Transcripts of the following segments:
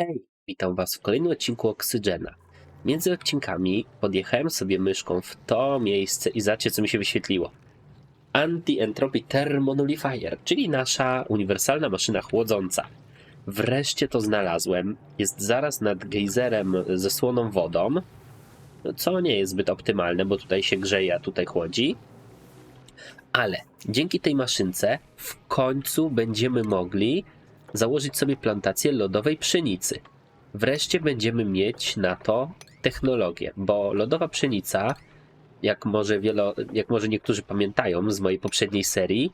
Hej, witam Was w kolejnym odcinku Oksygena. Między odcinkami podjechałem sobie myszką w to miejsce i zobaczcie, co mi się wyświetliło. Anti-Entropy Thermonullifier, czyli nasza uniwersalna maszyna chłodząca. Wreszcie to znalazłem. Jest zaraz nad gejzerem ze słoną wodą, co nie jest zbyt optymalne, bo tutaj się grzeje, a tutaj chłodzi. Ale dzięki tej maszynce w końcu będziemy mogli założyć sobie plantację lodowej pszenicy. Wreszcie będziemy mieć na to technologię, bo lodowa pszenica, jak może, wielo, jak może niektórzy pamiętają z mojej poprzedniej serii,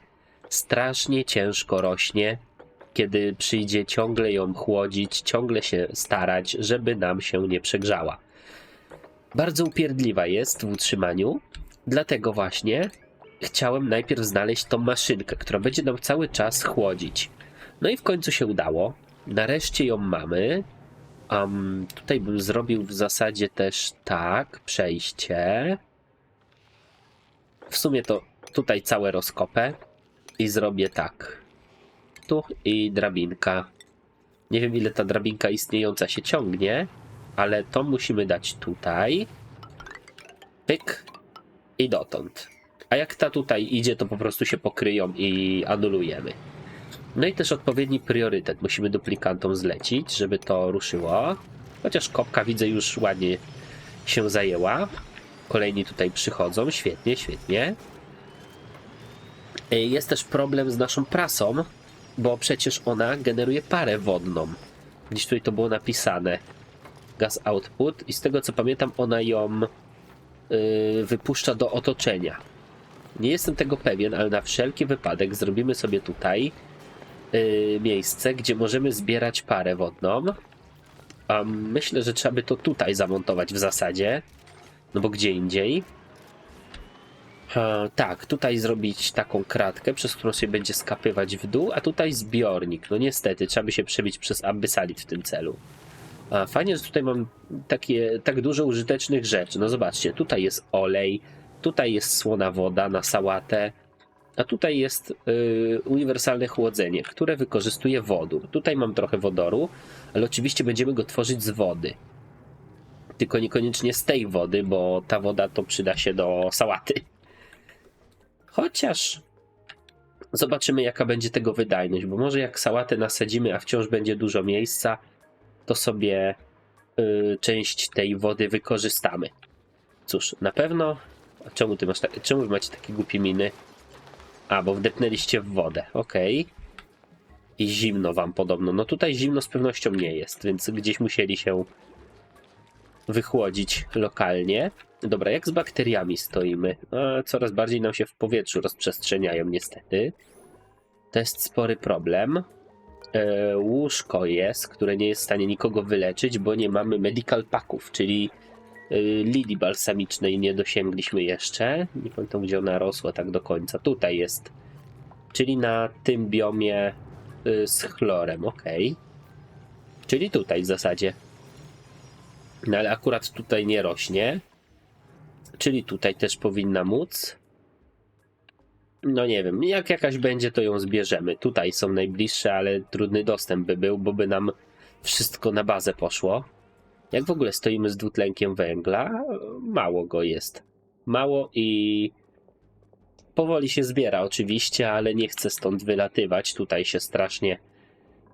strasznie ciężko rośnie, kiedy przyjdzie ciągle ją chłodzić, ciągle się starać, żeby nam się nie przegrzała. Bardzo upierdliwa jest w utrzymaniu, dlatego właśnie chciałem najpierw znaleźć tą maszynkę, która będzie nam cały czas chłodzić. No i w końcu się udało. Nareszcie ją mamy. Um, tutaj bym zrobił w zasadzie też tak, przejście. W sumie to tutaj całe rozkopę i zrobię tak. Tu i drabinka. Nie wiem ile ta drabinka istniejąca się ciągnie, ale to musimy dać tutaj. Pyk i dotąd. A jak ta tutaj idzie, to po prostu się pokryją i anulujemy. No i też odpowiedni priorytet musimy duplikantom zlecić, żeby to ruszyło. Chociaż kopka widzę już ładnie się zajęła. Kolejni tutaj przychodzą, świetnie, świetnie. Ej, Jest też problem z naszą prasą, bo przecież ona generuje parę wodną. Gdzieś tutaj to było napisane. Gas output i z tego co pamiętam ona ją yy, wypuszcza do otoczenia. Nie jestem tego pewien, ale na wszelki wypadek zrobimy sobie tutaj y, miejsce, gdzie możemy zbierać parę wodną. Um, myślę, że trzeba by to tutaj zamontować w zasadzie, no bo gdzie indziej. E, tak, tutaj zrobić taką kratkę, przez którą się będzie skapywać w dół, a tutaj zbiornik. No niestety, trzeba by się przebić przez abyssalit w tym celu. A fajnie, że tutaj mam takie, tak dużo użytecznych rzeczy. No zobaczcie, tutaj jest olej, tutaj jest słona woda na sałatę, a tutaj jest y, uniwersalne chłodzenie, które wykorzystuje wodór. Tutaj mam trochę wodoru, ale oczywiście będziemy go tworzyć z wody. Tylko niekoniecznie z tej wody, bo ta woda to przyda się do sałaty. Chociaż zobaczymy, jaka będzie tego wydajność, bo może jak sałatę nasadzimy, a wciąż będzie dużo miejsca, to sobie y, część tej wody wykorzystamy. Cóż, na pewno. A czemu ty masz tak, czemu macie takie głupie miny? A, bo wdepnęliście w wodę, okej. I zimno wam podobno. No tutaj zimno z pewnością nie jest, więc gdzieś musieli się wychłodzić lokalnie. Dobra, jak z bakteriami stoimy? A, coraz bardziej nam się w powietrzu rozprzestrzeniają niestety. To jest spory problem. E, łóżko jest, które nie jest w stanie nikogo wyleczyć, bo nie mamy medical packów, czyli lilii balsamicznej nie dosięgliśmy jeszcze. Nie pamiętam, gdzie ona rosła tak do końca. Tutaj jest. Czyli na tym biomie y, z chlorem, ok. Czyli tutaj w zasadzie. No ale akurat tutaj nie rośnie. Czyli tutaj też powinna móc. No nie wiem, jak jakaś będzie, to ją zbierzemy. Tutaj są najbliższe, ale trudny dostęp by był, bo by nam wszystko na bazę poszło. Jak w ogóle stoimy z dwutlenkiem węgla? Mało go jest. Mało i powoli się zbiera oczywiście, ale nie chcę stąd wylatywać. Tutaj się strasznie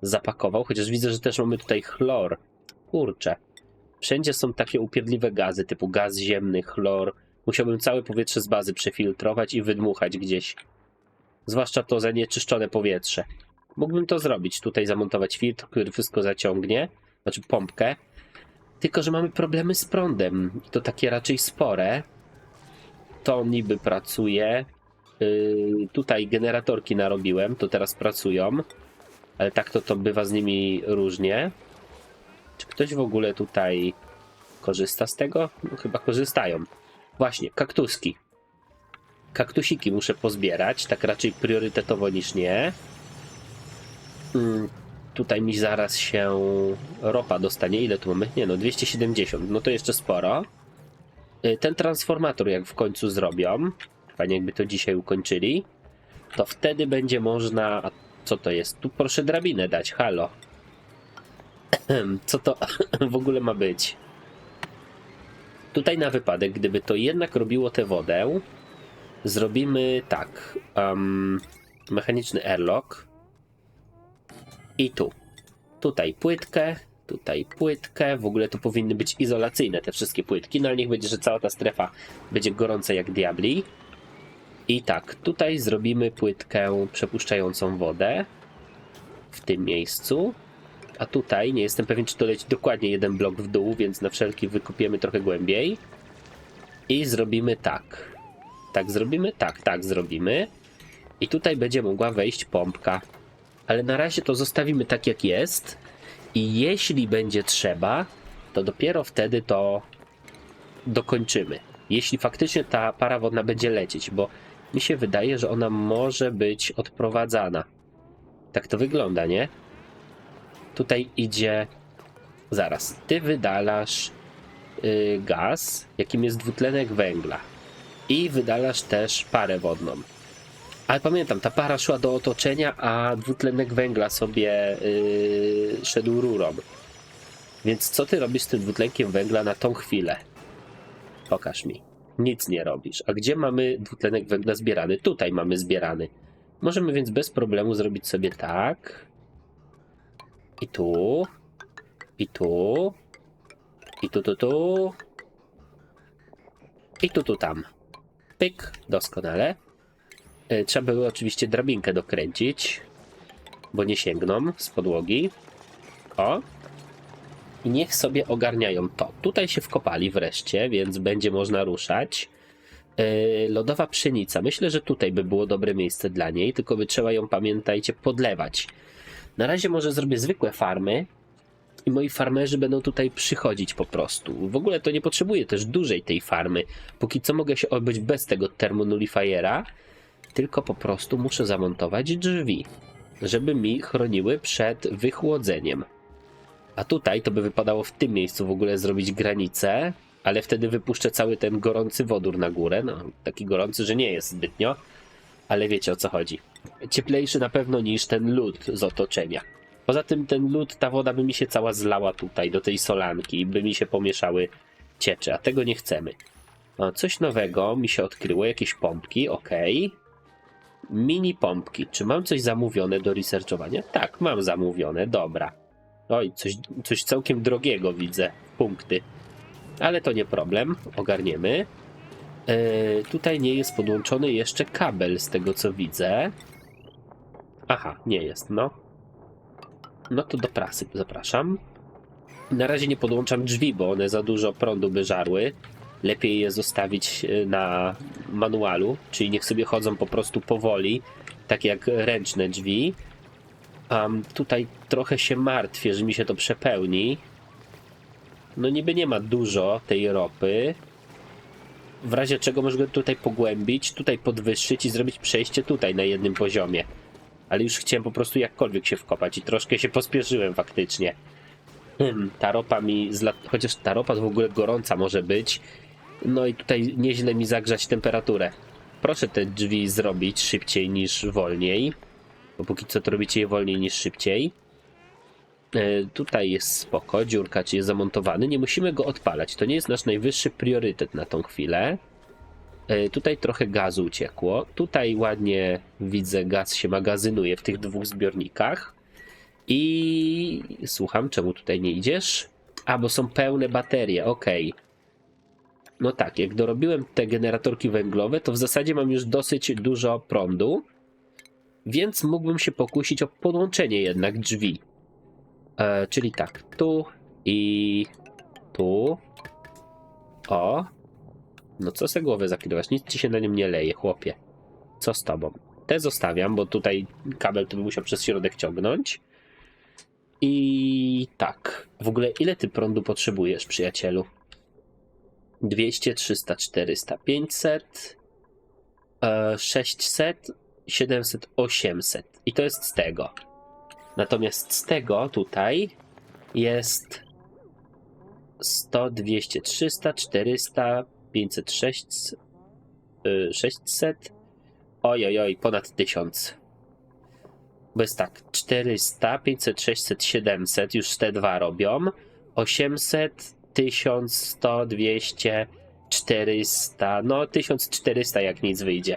zapakował, chociaż widzę, że też mamy tutaj chlor. Kurczę. Wszędzie są takie upierdliwe gazy, typu gaz ziemny, chlor. Musiałbym całe powietrze z bazy przefiltrować i wydmuchać gdzieś. Zwłaszcza to zanieczyszczone powietrze. Mógłbym to zrobić. Tutaj zamontować filtr, który wszystko zaciągnie. Znaczy pompkę. Tylko, że mamy problemy z prądem. I to takie raczej spore. To niby pracuje. Yy, tutaj generatorki narobiłem, to teraz pracują. Ale tak to, to bywa z nimi różnie. Czy ktoś w ogóle tutaj korzysta z tego? No, chyba korzystają. Właśnie, kaktuski. Kaktusiki muszę pozbierać, tak raczej priorytetowo niż nie. Tutaj mi zaraz się ropa dostanie. Ile tu mamy? Nie no, 270. No to jeszcze sporo. Y, Ten transformator jak w końcu zrobią, fajnie jakby to dzisiaj ukończyli, to wtedy będzie można... A co to jest? Tu proszę drabinę dać, halo. Co to w ogóle ma być? Tutaj na wypadek, gdyby to jednak robiło tę wodę, zrobimy tak. em, mechaniczny airlock. I tu. Tutaj płytkę, tutaj płytkę. W ogóle to powinny być izolacyjne te wszystkie płytki, no ale niech będzie, że cała ta strefa będzie gorąca jak diabli. I tak, tutaj zrobimy płytkę przepuszczającą wodę w tym miejscu. A tutaj nie jestem pewien, czy to leci dokładnie jeden blok w dół, więc na wszelki wykopiemy trochę głębiej. I zrobimy tak. Tak zrobimy? Tak, tak zrobimy. I tutaj będzie mogła wejść pompka. Ale na razie to zostawimy tak jak jest. I jeśli będzie trzeba, to dopiero wtedy to dokończymy. Jeśli faktycznie ta para wodna będzie lecieć, bo mi się wydaje, że ona może być odprowadzana. Tak to wygląda, nie? Tutaj idzie. Zaraz. Ty wydalasz y, gaz, jakim jest dwutlenek węgla. I wydalasz też parę wodną. Ale pamiętam, ta para szła do otoczenia, a dwutlenek węgla sobie y, szedł rurą. Więc co ty robisz z tym dwutlenkiem węgla na tą chwilę? Pokaż mi. Nic nie robisz. A gdzie mamy dwutlenek węgla zbierany? Tutaj mamy zbierany. Możemy więc bez problemu zrobić sobie tak. I tu. I tu. I tu, tu, tu. I tu, tu, tam. Pyk. Doskonale. E, Trzeba było oczywiście drabinkę dokręcić, bo nie sięgną z podłogi. O. I niech sobie ogarniają to. Tutaj się wkopali wreszcie, więc będzie można ruszać. E, Lodowa pszenica. Myślę, że tutaj by było dobre miejsce dla niej, tylko by trzeba ją, pamiętajcie, podlewać. Na razie może zrobię zwykłe farmy i moi farmerzy będą tutaj przychodzić po prostu. W ogóle to nie potrzebuję też dużej tej farmy. Póki co mogę się obyć bez tego termonullifiera, tylko po prostu muszę zamontować drzwi, żeby mi chroniły przed wychłodzeniem. A tutaj to by wypadało w tym miejscu w ogóle zrobić granicę, ale wtedy wypuszczę cały ten gorący wodór na górę. No, taki gorący, że nie jest zbytnio, ale wiecie o co chodzi. Cieplejszy na pewno niż ten lód z otoczenia. Poza tym ten lód, ta woda by mi się cała zlała tutaj do tej solanki, by mi się pomieszały ciecze, a tego nie chcemy. O, coś nowego mi się odkryło, jakieś pompki, ok. Mini pompki. Czy mam coś zamówione do researchowania? Tak, mam zamówione, dobra. Oj, coś, coś całkiem drogiego widzę, punkty. Ale to nie problem, ogarniemy. E, tutaj nie jest podłączony jeszcze kabel, z tego co widzę. Aha, nie jest, no. No to do prasy zapraszam. Na razie nie podłączam drzwi, bo one za dużo prądu by żarły. Lepiej je zostawić e, na manualu, czyli niech sobie chodzą po prostu powoli, tak jak ręczne drzwi. Um, tutaj trochę się martwię, że mi się to przepełni. No niby nie ma dużo tej ropy. W razie czego go tutaj pogłębić, tutaj podwyższyć i zrobić przejście tutaj na jednym poziomie. Ale już chciałem po prostu jakkolwiek się wkopać i troszkę się pospieszyłem faktycznie. Hmm, ta ropa mi zla... Chociaż ta ropa w ogóle gorąca może być. No i tutaj nieźle mi zagrzać temperaturę. Proszę te drzwi zrobić szybciej niż wolniej. Bo póki co to robicie je wolniej niż szybciej. E, tutaj jest spoko, dziurka czy jest zamontowany. Nie musimy go odpalać. To nie jest nasz najwyższy priorytet na tą chwilę. E, Tutaj trochę gazu uciekło. Tutaj ładnie widzę, gaz się magazynuje w tych dwóch zbiornikach. I słucham, czemu tutaj nie idziesz? A, bo są pełne baterie, okej. No tak, jak dorobiłem te generatorki węglowe, to w zasadzie mam już dosyć dużo prądu, więc mógłbym się pokusić o podłączenie jednak drzwi. E, czyli tak, tu i tu. O. No co se głowę zakrywasz? Nic ci się na nim nie leje, chłopie. Co z tobą? Te zostawiam, bo tutaj kabel to bym musiał przez środek ciągnąć. I tak. W ogóle ile ty prądu potrzebujesz, przyjacielu? 200, 300, 400, 500, e, 600, 700, 800. I to jest z tego. Natomiast z tego tutaj jest 100, 200, 300, 400, 500, 600, y, 600. Oj, oj, oj, ponad 1000. Bo jest tak, 400, 500, 600, 700, już te dwa robią. 800, 1100, 200, 400, no 1400 jak nic wyjdzie.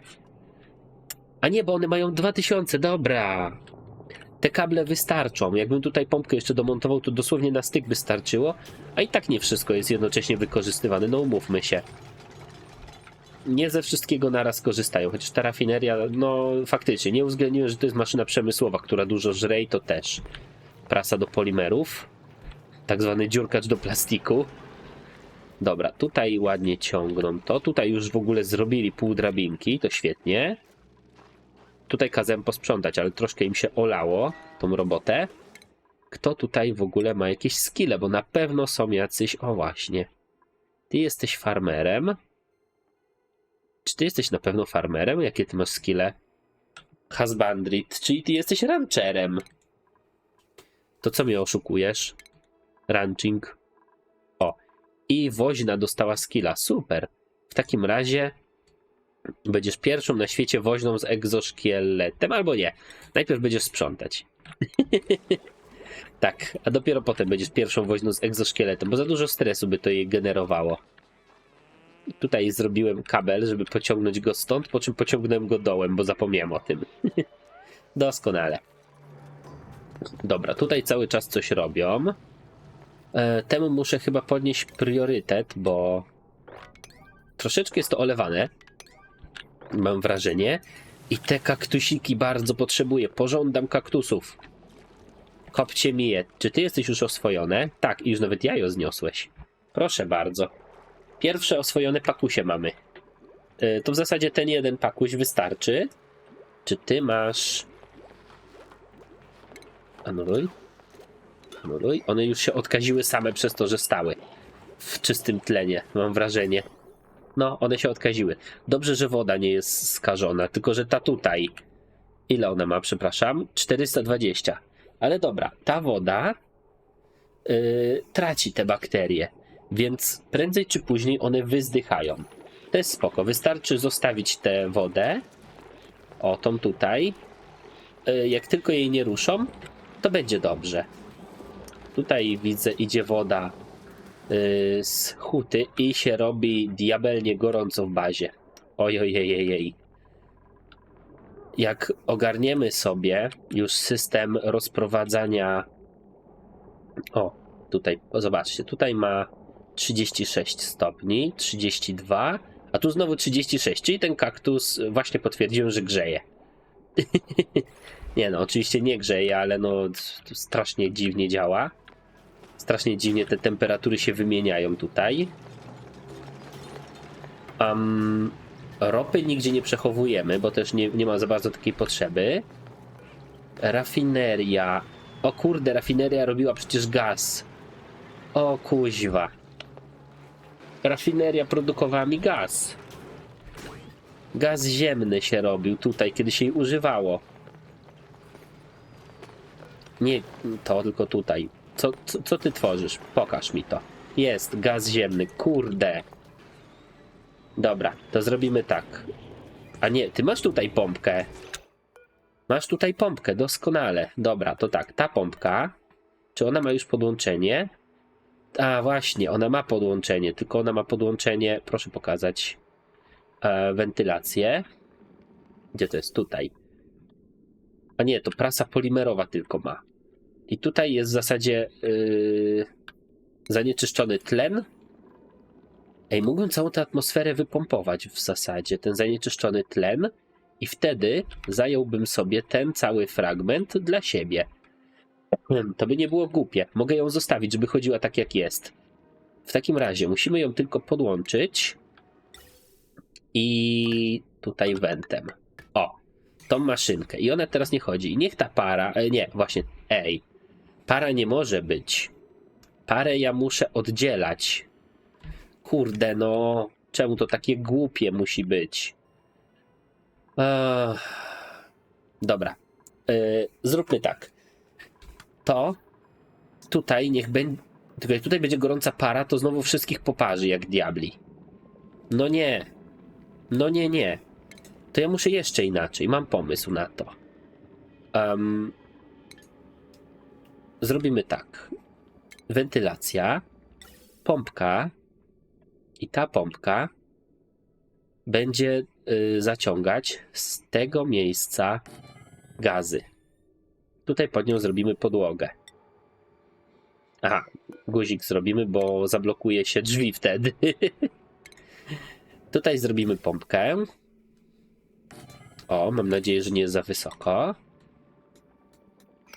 A nie, bo one mają 2000, dobra. Te kable wystarczą. Jakbym tutaj pompkę jeszcze domontował, to dosłownie na styk by starczyło. A i tak nie wszystko jest jednocześnie wykorzystywane, no umówmy się. Nie ze wszystkiego naraz korzystają, chociaż ta rafineria, no faktycznie, nie uwzględniłem, że to jest maszyna przemysłowa, która dużo żre i to też. Prasa do polimerów, tak zwany dziurkacz do plastiku. Dobra, tutaj ładnie ciągną to. Tutaj już w ogóle zrobili pół drabinki, to świetnie. Tutaj kazałem posprzątać, ale troszkę im się olało tą robotę. Kto tutaj w ogóle ma jakieś skille, bo na pewno są jacyś. O właśnie. Ty jesteś farmerem. Czy ty jesteś na pewno farmerem? Jakie ty masz skille? Husbandry, czyli ty jesteś rancherem. To co mnie oszukujesz? Ranching. O. I woźna dostała skilla. Super. W takim razie będziesz pierwszą na świecie woźną z egzoszkieletem, albo nie. Najpierw będziesz sprzątać. tak, a dopiero potem będziesz pierwszą woźną z egzoszkieletem, bo za dużo stresu by to jej generowało. Tutaj zrobiłem kabel, żeby pociągnąć go stąd, po czym pociągnąłem go dołem, bo zapomniałem o tym. Doskonale. Dobra, tutaj cały czas coś robią. E, temu muszę chyba podnieść priorytet, bo troszeczkę jest to olewane. Mam wrażenie. I te kaktusiki bardzo potrzebuję. Pożądam kaktusów. Kopcie mi je. Czy ty jesteś już oswojone? Tak, i już nawet jajo zniosłeś. Proszę bardzo. Pierwsze oswojone pakusie mamy. E, To w zasadzie ten jeden pakuś wystarczy. Czy ty masz. Anuluj. Anuluj. One już się odkaziły same przez to, że stały. W czystym tlenie, mam wrażenie. No, one się odkaziły. Dobrze, że woda nie jest skażona, tylko że ta tutaj. Ile ona ma, przepraszam? 420. Ale dobra, ta woda yy, traci te bakterie, więc prędzej czy później one wyzdychają. To jest spoko. Wystarczy zostawić tę wodę. O, tą tutaj. Yy, jak tylko jej nie ruszą, to będzie dobrze. Tutaj widzę, idzie woda yy, z huty i się robi diabelnie gorąco w bazie. Ojojejejej. Jak ogarniemy sobie już system rozprowadzania. O, tutaj, zobaczcie, tutaj ma 36 stopni, 32, a tu znowu 36, czyli ten kaktus właśnie potwierdziłem, że grzeje. nie no, oczywiście nie grzeje, ale no strasznie dziwnie działa. Strasznie dziwnie te temperatury się wymieniają tutaj. Um, ropy nigdzie nie przechowujemy, bo też nie, nie ma za bardzo takiej potrzeby. Rafineria. O kurde, rafineria robiła przecież gaz. O kuźwa. Rafineria produkowała mi gaz. Gaz ziemny się robił tutaj, kiedy się jej używało. Nie to, tylko tutaj. Co, co, co ty tworzysz? Pokaż mi to. Jest gaz ziemny, kurde. Dobra, to zrobimy tak. A nie, ty masz tutaj pompkę. Masz tutaj pompkę, doskonale. Dobra, to tak, ta pompka. Czy ona ma już podłączenie? A właśnie, ona ma podłączenie, tylko ona ma podłączenie, proszę pokazać, e, wentylację. Gdzie to jest? Tutaj. A nie, to prasa polimerowa tylko ma. I tutaj jest w zasadzie yy, zanieczyszczony tlen. Ej, mógłbym całą tę atmosferę wypompować w zasadzie, ten zanieczyszczony tlen, i wtedy zająłbym sobie ten cały fragment dla siebie. Hmm, To by nie było głupie. Mogę ją zostawić, żeby chodziła tak jak jest. W takim razie musimy ją tylko podłączyć i tutaj wentem. O, tą maszynkę. I ona teraz nie chodzi. I niech ta para. E, nie, właśnie. Ej. Para nie może być. Parę ja muszę oddzielać. Kurde, no. Czemu to takie głupie musi być? Ech. Dobra. Yy, zróbmy tak. To tutaj niech będzie. Tylko jak tutaj będzie gorąca para, to znowu wszystkich poparzy jak diabli. No nie. No nie, nie. To ja muszę jeszcze inaczej. Mam pomysł na to. Em, zrobimy tak. Wentylacja, pompka i ta pompka będzie y, zaciągać z tego miejsca gazy. Tutaj pod nią zrobimy podłogę. Aha, guzik zrobimy, bo zablokuje się drzwi wtedy. Tutaj zrobimy pompkę. O, mam nadzieję, że nie jest za wysoko.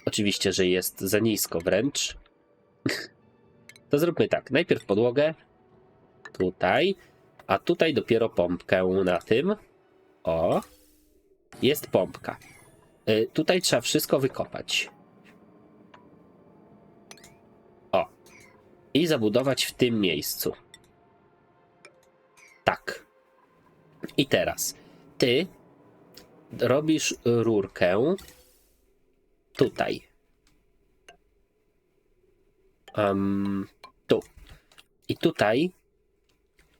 Oczywiście, że jest za nisko wręcz. To zróbmy tak. Najpierw podłogę. Tutaj. A tutaj dopiero pompkę na tym. O. Jest pompka. Y, tutaj trzeba wszystko wykopać. O. I zabudować w tym miejscu. Tak. I teraz. Ty robisz rurkę tutaj. Em, tu. I tutaj,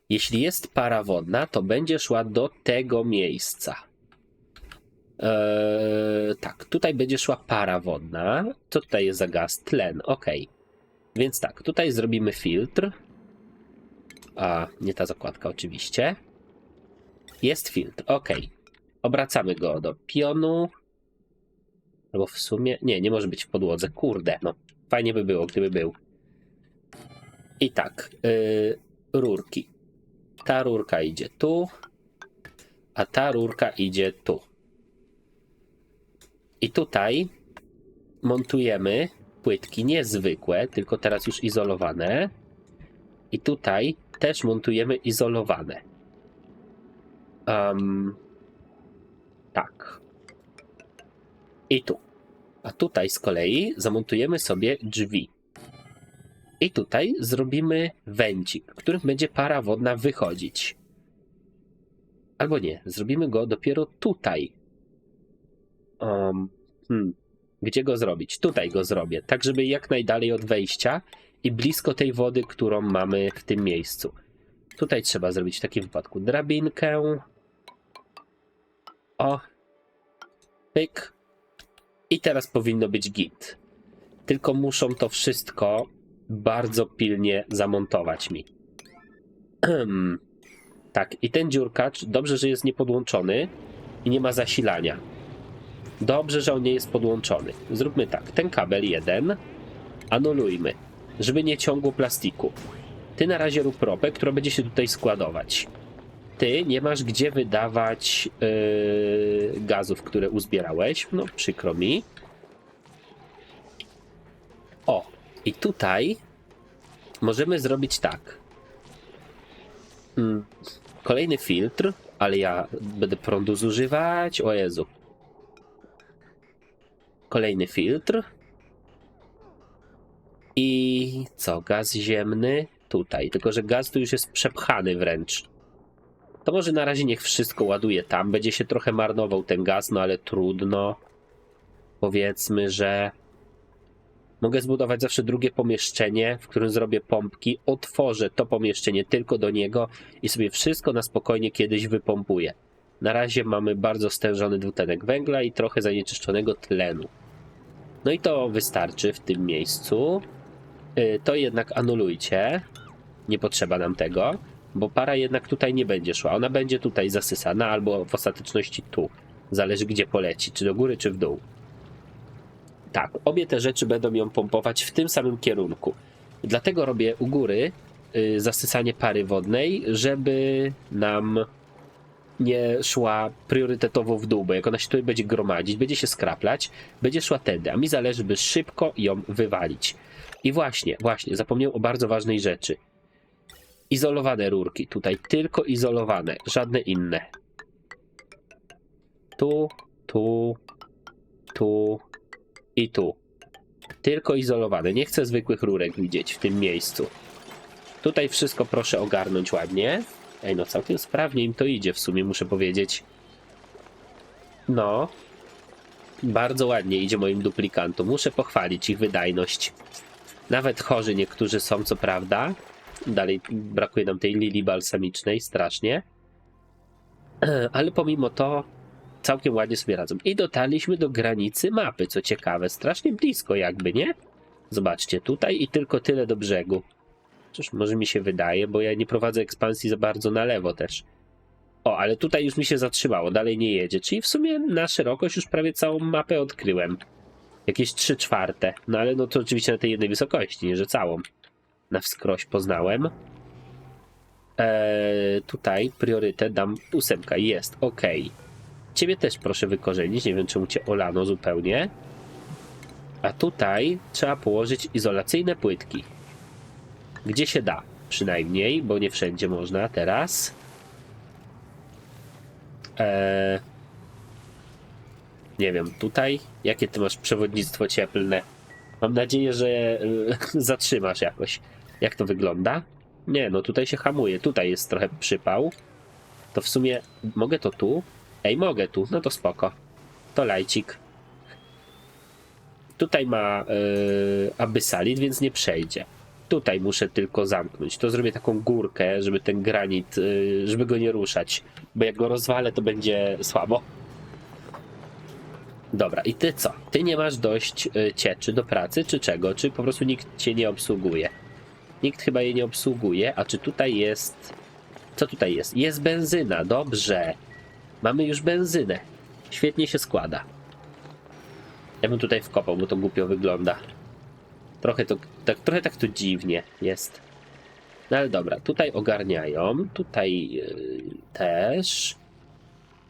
jeśli jest para wodna, to będzie szła do tego miejsca. Eee, tak, tutaj będzie szła para wodna. Co tutaj jest za gaz? Tlen, ok. Więc tak, tutaj zrobimy filtr. A, nie ta zakładka oczywiście. Jest filtr, ok. Obracamy go do pionu. Albo w sumie. Nie, nie może być w podłodze. Kurde, no. Fajnie by było, gdyby był. I tak. Yy, rurki. Ta rurka idzie tu. A ta rurka idzie tu. I tutaj montujemy płytki niezwykłe, tylko teraz już izolowane. I tutaj też montujemy izolowane. Um, tak. I tu. A tutaj z kolei zamontujemy sobie drzwi. I tutaj zrobimy węcik, którym będzie para wodna wychodzić. Albo nie, zrobimy go dopiero tutaj. Um, hmm. Gdzie go zrobić? Tutaj go zrobię, tak żeby jak najdalej od wejścia i blisko tej wody, którą mamy w tym miejscu. Tutaj trzeba zrobić w takim wypadku drabinkę. O. Pyk. I teraz powinno być git. Tylko muszą to wszystko bardzo pilnie zamontować mi. tak, i ten dziurkacz, dobrze, że jest niepodłączony i nie ma zasilania. Dobrze, że on nie jest podłączony. Zróbmy tak, ten kabel jeden anulujmy, żeby nie ciągło plastiku. Ty na razie rób ropę, która będzie się tutaj składować. Ty nie masz gdzie wydawać yy, gazów, które uzbierałeś. No, przykro mi. O, i tutaj możemy zrobić tak. Mm, Kolejny filtr, ale ja będę prądu zużywać. O Jezu. Kolejny filtr. I co? Gaz ziemny tutaj. Tylko, że gaz tu już jest przepchany wręcz. To może na razie niech wszystko ładuje tam. Będzie się trochę marnował ten gaz, no ale trudno. Powiedzmy, że mogę zbudować zawsze drugie pomieszczenie, w którym zrobię pompki. Otworzę to pomieszczenie tylko do niego i sobie wszystko na spokojnie kiedyś wypompuję. Na razie mamy bardzo stężony dwutlenek węgla i trochę zanieczyszczonego tlenu. No i to wystarczy w tym miejscu. Y, To jednak anulujcie. Nie potrzeba nam tego, bo para jednak tutaj nie będzie szła. Ona będzie tutaj zasysana albo w ostateczności tu. Zależy gdzie poleci, czy do góry, czy w dół. Tak, obie te rzeczy będą ją pompować w tym samym kierunku. Dlatego robię u góry y, zasysanie pary wodnej, żeby nam nie szła priorytetowo w dół, bo jak ona się tutaj będzie gromadzić, będzie się skraplać, będzie szła tędy, a mi zależy, by szybko ją wywalić. I właśnie, właśnie, zapomniałem o bardzo ważnej rzeczy. Izolowane rurki, tutaj tylko izolowane, żadne inne. Tu, tu, tu i tu. Tylko izolowane. Nie chcę zwykłych rurek widzieć w tym miejscu. Tutaj wszystko proszę ogarnąć ładnie. Ej, no całkiem sprawnie im to idzie w sumie, muszę powiedzieć. No. Bardzo ładnie idzie moim duplikantom. Muszę pochwalić ich wydajność. Nawet chorzy niektórzy są, co prawda. Dalej brakuje nam tej lilii balsamicznej, strasznie. Ale pomimo to całkiem ładnie sobie radzą. I dotarliśmy do granicy mapy, co ciekawe, strasznie blisko jakby, nie? Zobaczcie, tutaj i tylko tyle do brzegu. Cóż, może mi się wydaje, bo ja nie prowadzę ekspansji za bardzo na lewo też. O, ale tutaj już mi się zatrzymało, dalej nie jedzie. Czyli w sumie na szerokość już prawie całą mapę odkryłem. Jakieś 3 czwarte. No ale no to oczywiście na tej jednej wysokości, nie że całą. Na wskroś poznałem. Eee, tutaj priorytet dam ósemka. Jest, ok. Ciebie też proszę wykorzenić. Nie wiem, czemu cię olano zupełnie. A tutaj trzeba położyć izolacyjne płytki. Gdzie się da, przynajmniej, bo nie wszędzie można teraz. Eee, nie wiem, tutaj? Jakie ty masz przewodnictwo cieplne? Mam nadzieję, że e, zatrzymasz jakoś. Jak to wygląda? Nie, no tutaj się hamuje. Tutaj jest trochę przypał. To w sumie mogę to tu? Ej, mogę tu. No to spoko. To lajcik. Tutaj ma yy, abysalit, więc nie przejdzie. Tutaj muszę tylko zamknąć. To zrobię taką górkę, żeby ten granit, yy, żeby go nie ruszać. Bo jak go rozwalę, to będzie słabo. Dobra, i ty co? Ty nie masz dość y, cieczy do pracy, czy czego? Czy po prostu nikt cię nie obsługuje? Nikt chyba jej nie obsługuje, a czy tutaj jest... Co tutaj jest? Jest benzyna, dobrze. Mamy już benzynę. Świetnie się składa. Ja bym tutaj wkopał, bo to głupio wygląda. Trochę to, tak, trochę tak to dziwnie jest. No ale dobra, tutaj ogarniają, tutaj yy, też.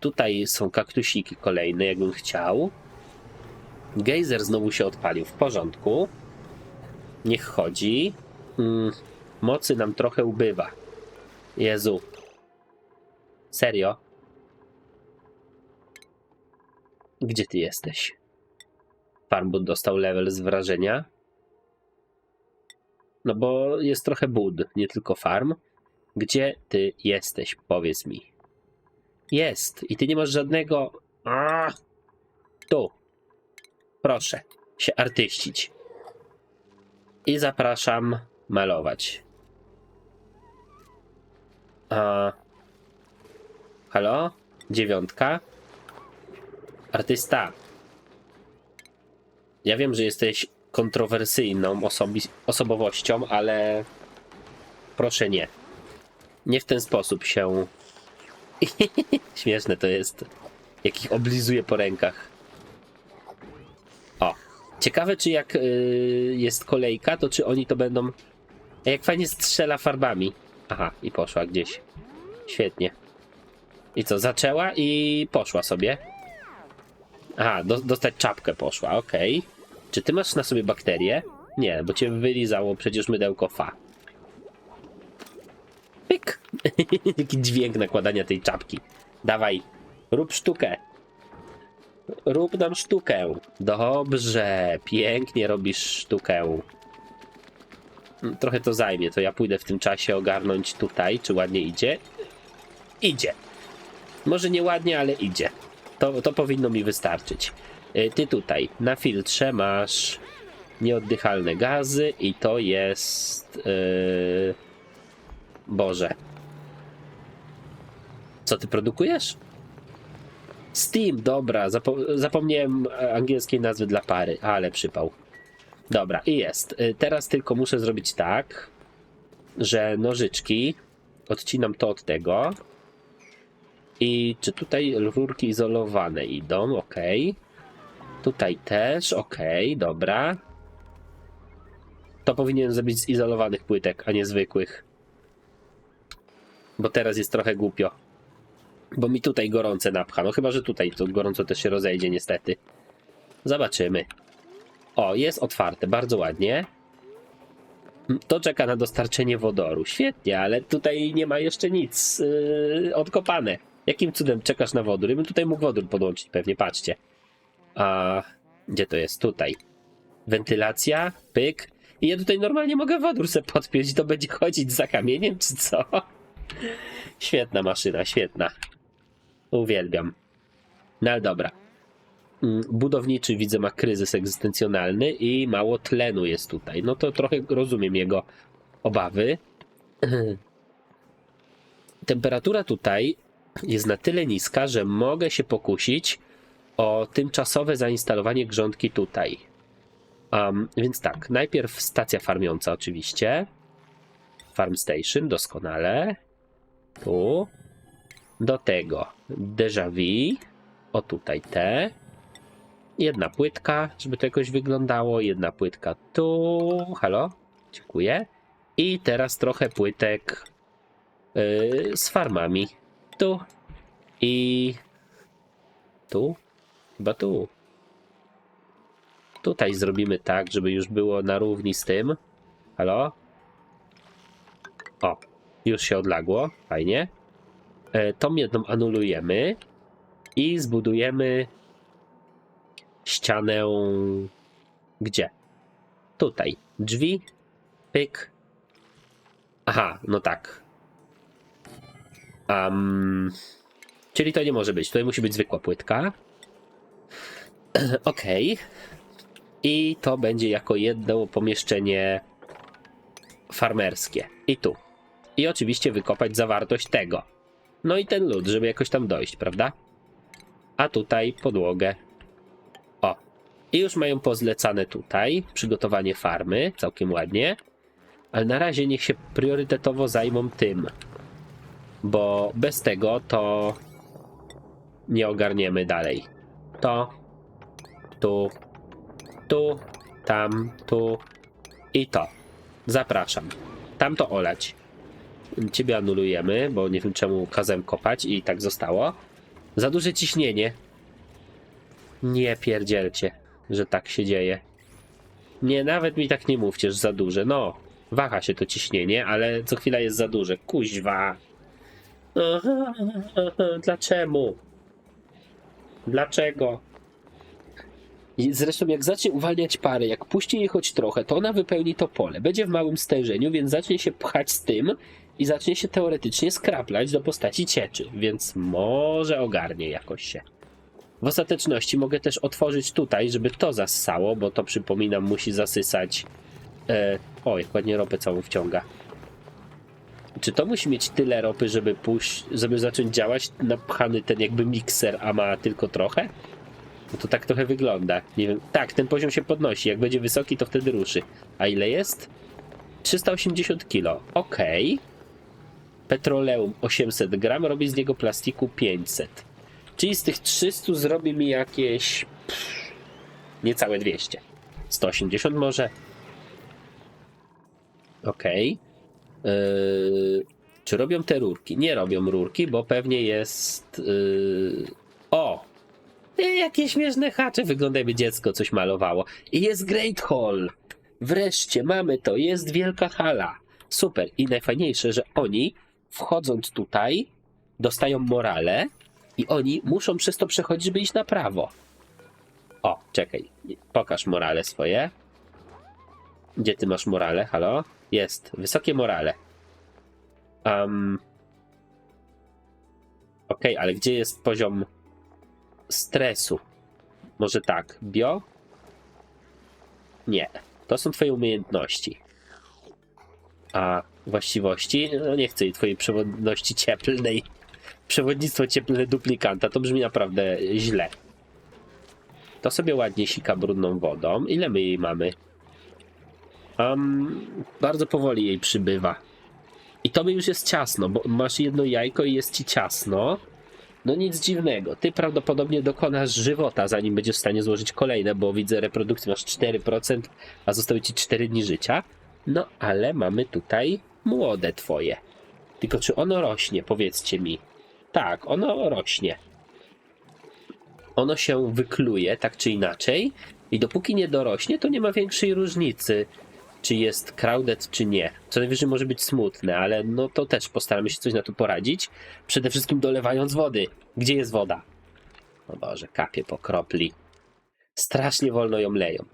Tutaj są kaktusiki kolejne, jakbym chciał. Gejzer znowu się odpalił. W porządku. Niech chodzi. Mm, mocy nam trochę ubywa. Jezu. Serio? Gdzie ty jesteś? Farmbud dostał level z wrażenia. No bo jest trochę bud, nie tylko farm. Gdzie ty jesteś? Powiedz mi. Jest. I ty nie masz żadnego. Tu. Proszę się artyścić. I zapraszam malować. A. Halo? Dziewiątka? Artysta. Ja wiem, że jesteś kontrowersyjną osobi- osobowością, ale proszę nie. Nie w ten sposób się Śmieszne to jest. Jak ich oblizuje po rękach. O. Ciekawe, czy jak y, jest kolejka, to czy oni to będą. Jak fajnie strzela farbami. Aha, i poszła gdzieś. Świetnie. I co, zaczęła i poszła sobie. Aha, do, dostać czapkę poszła, okej. Czy ty masz na sobie bakterie? Nie, bo cię wylizało przecież mydełko fa. Pyk! Jaki dźwięk nakładania tej czapki. Dawaj, rób sztukę. Rób nam sztukę. Dobrze, pięknie robisz sztukę. Trochę to zajmie, to ja pójdę w tym czasie ogarnąć tutaj, czy ładnie idzie. Idzie. Może nie ładnie, ale idzie. To, to powinno mi wystarczyć. Y, Ty tutaj na filtrze masz nieoddychalne gazy i to jest. Yy... Boże. Co ty produkujesz? Steam, dobra, zapo- zapomniałem e, angielskiej nazwy dla pary, ale przypał. Dobra, i jest. Y, Teraz tylko muszę zrobić tak, że nożyczki, odcinam to od tego. I czy tutaj rurki izolowane idą? Ok. Tutaj też, ok, dobra. To powinien zrobić z izolowanych płytek, a nie zwykłych. Bo teraz jest trochę głupio. Bo mi tutaj gorące napcha. No chyba, że tutaj to gorąco też się rozejdzie niestety. Zobaczymy. O, jest otwarte, bardzo ładnie. To czeka na dostarczenie wodoru. Świetnie, ale tutaj nie ma jeszcze nic yy, odkopane. Jakim cudem czekasz na wodór? Ja bym tutaj mógł wodór podłączyć pewnie, patrzcie. A gdzie to jest? Tutaj. Wentylacja, pyk. I ja tutaj normalnie mogę wodór sobie podpiąć. To będzie chodzić za kamieniem, czy co? Świetna maszyna, świetna. Uwielbiam. No ale dobra. Mm, Budowniczy widzę ma kryzys egzystencjonalny i mało tlenu jest tutaj. No to trochę rozumiem jego obawy. Temperatura tutaj jest na tyle niska, że mogę się pokusić o tymczasowe zainstalowanie grządki tutaj. Um, więc tak, najpierw stacja farmiąca oczywiście. Farm Station, doskonale. Tu. Do tego déjà vu. O tutaj te. Jedna płytka, żeby to jakoś wyglądało. Jedna płytka tu. Halo? Dziękuję. I teraz trochę płytek yy, z farmami. Tu. I tu. Chyba tu. Tutaj zrobimy tak, żeby już było na równi z tym. Halo? O, już się odlagło. Fajnie. E, tą jedną anulujemy i zbudujemy ścianę. Gdzie? Tutaj. Drzwi. Pyk. Aha, no tak. Um, czyli to nie może być. Tutaj musi być zwykła płytka. Okej. I to będzie jako jedno pomieszczenie farmerskie. I tu. I oczywiście wykopać zawartość tego. No i ten lód, żeby jakoś tam dojść, prawda? A tutaj podłogę. I już mają pozlecane tutaj przygotowanie farmy, całkiem ładnie. Ale na razie niech się priorytetowo zajmą tym. Bo bez tego to nie ogarniemy dalej. To, tu, tu, tam, tu i to. Zapraszam. Tam to olać. Ciebie anulujemy, bo nie wiem czemu kazałem kopać i tak zostało. Za duże ciśnienie. Nie pierdzielcie, że tak się dzieje. Nie, nawet mi tak nie mówcie, że za duże. No, waha się to ciśnienie, ale co chwila jest za duże. Kuźwa. Dlaczemu? Dlaczego? I zresztą jak zacznie uwalniać parę, jak puści jej choć trochę, to ona wypełni to pole. Będzie w małym stężeniu, więc zacznie się pchać z tym i zacznie się teoretycznie skraplać do postaci cieczy, więc może ogarnie jakoś się. W ostateczności mogę też otworzyć tutaj, żeby to zassało, bo to przypominam musi zasysać... E, o, jak ładnie ropę całą wciąga. Czy to musi mieć tyle ropy, żeby pójść, żeby zacząć działać napchany ten jakby mikser, a ma tylko trochę? No to tak trochę wygląda. Nie wiem. Tak, ten poziom się podnosi. Jak będzie wysoki, to wtedy ruszy. A ile jest? 380 kg. Okej. Petroleum 800 gram, robi z niego plastiku 500. Czyli z tych 300 zrobi mi jakieś pff, niecałe 200. 180 może. Okej. Yy, czy robią te rurki? Nie robią rurki, bo pewnie jest. Yy... O! Ty, jakie śmieszne hacze. Wygląda jakby dziecko coś malowało. I jest Great Hall. Wreszcie mamy to. Jest wielka hala. Super. I najfajniejsze, że oni wchodząc tutaj dostają morale i oni muszą przez to przechodzić, żeby iść na prawo. O, czekaj. Pokaż morale swoje. Gdzie ty masz morale? Halo? Jest. Wysokie morale. Um. Okej, ale gdzie jest poziom stresu? Może tak. Bio? Nie. To są twoje umiejętności. A właściwości? No nie chcę jej twojej przewodności cieplnej. Przewodnictwo cieplne duplikanta. To brzmi naprawdę źle. To sobie ładnie sika brudną wodą. Ile my jej mamy? Um, bardzo powoli jej przybywa. I tobie już jest ciasno, bo masz jedno jajko i jest ci ciasno. No nic dziwnego. Ty prawdopodobnie dokonasz żywota, zanim będziesz w stanie złożyć kolejne, bo widzę reprodukcji masz 4%, a zostały ci 4 dni życia. No ale mamy tutaj młode twoje. Tylko czy ono rośnie, powiedzcie mi. Tak, ono rośnie. Ono się wykluje, tak czy inaczej, i dopóki nie dorośnie, to nie ma większej różnicy, czy jest crowded, czy nie. Co najwyżej może być smutne, ale no to też postaramy się coś na to poradzić. Przede wszystkim dolewając wody. Gdzie jest woda? O Boże, kapie po kropli. Strasznie wolno ją leją.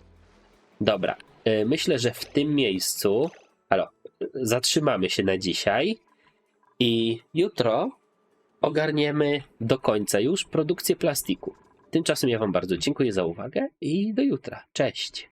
Dobra, y, myślę, że w tym miejscu, halo, zatrzymamy się na dzisiaj i jutro ogarniemy do końca już produkcję plastiku. Tymczasem ja Wam bardzo dziękuję za uwagę i do jutra. Cześć.